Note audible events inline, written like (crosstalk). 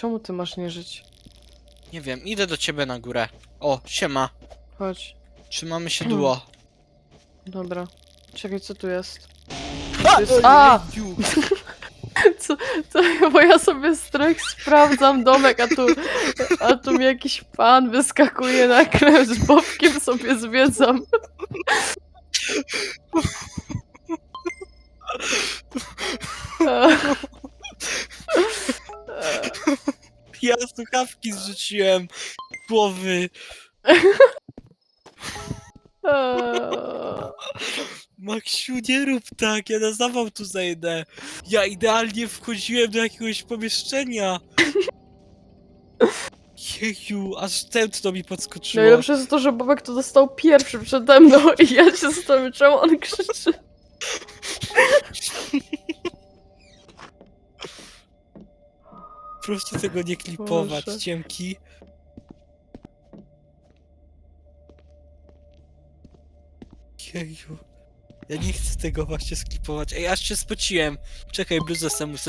Czemu ty masz nie żyć? Nie wiem, idę do ciebie na górę. O, siema. Chodź. Trzymamy się Hmm. duo. Dobra. Czekaj, co tu jest? A! To jest... A! Jeju. (laughs) Co, co, bo ja sobie strych sprawdzam domek, a tu, a tu mi jakiś pan wyskakuje nagle z bobkiem sobie zwiedzam. (laughs) (laughs) Ja słuchawki zrzuciłem. Głowy. Maksiu, nie rób tak, ja na zawał tu zajdę. Ja idealnie wchodziłem do jakiegoś pomieszczenia. Jeju, aż tętno mi podskoczyło. Najlepsze jest to, że Bobek to dostał pierwszy przede mną i ja się zastanawiam, czemu on krzyczy. Proszę tego nie klipować, Boże. ciemki. Jeju. Ja nie chcę tego właśnie sklipować. Ej, aż się spociłem. Czekaj, bluzę sam muszę